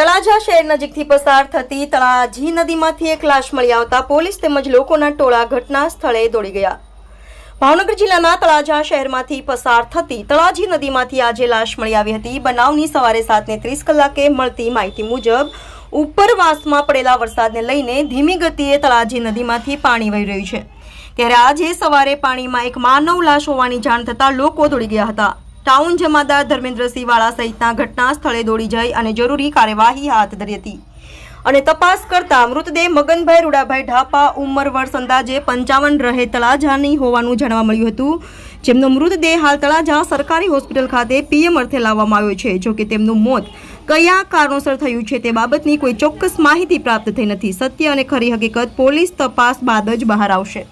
તળાજા શહેર નજીકથી પસાર થતી તળાજી નદીમાંથી એક લાશ મળી આવતા પોલીસ તેમજ લોકોના ટોળા ઘટના સ્થળે દોડી ગયા. ભાવનગર જિલ્લાના તળાજા શહેરમાંથી પસાર થતી તળાજી નદીમાંથી આજે લાશ મળી આવી હતી. બનાવની સવારે સાતને ત્રીસ કલાકે મળતી માહિતી મુજબ ઉપરવાસમાં પડેલા વરસાદને લઈને ધીમી ગતિએ તળાજી નદીમાંથી પાણી વહી રહ્યું છે. ત્યારે આજે સવારે પાણીમાં એક માનવ લાશ હોવાની જાણ થતાં લોકો દોડી ગયા હતા. ટાઉન જમાદાર ધર્મેન્દ્રસિંહ વાળા સહિતના ઘટના સ્થળે દોડી જઈ અને જરૂરી કાર્યવાહી હાથ ધરી હતી. અને તપાસ કરતા મૃતદેહ મગનભાઈ રૂડાભાઈ ઢાપા ઉંમર વર્ષ અંદાજે પંચાવન રહે તળાજાની હોવાનું જાણવા મળ્યું હતું. જેમનો મૃતદેહ હાલ તળાજા સરકારી હોસ્પિટલ ખાતે પીએમ અર્થે લાવવામાં આવ્યો છે. જોકે તેમનું મોત કયા કારણોસર થયું છે તે બાબતની કોઈ ચોક્કસ માહિતી પ્રાપ્ત થઈ નથી. સત્ય અને ખરી હકીકત પોલીસ તપાસ બાદ જ બહાર આવશે.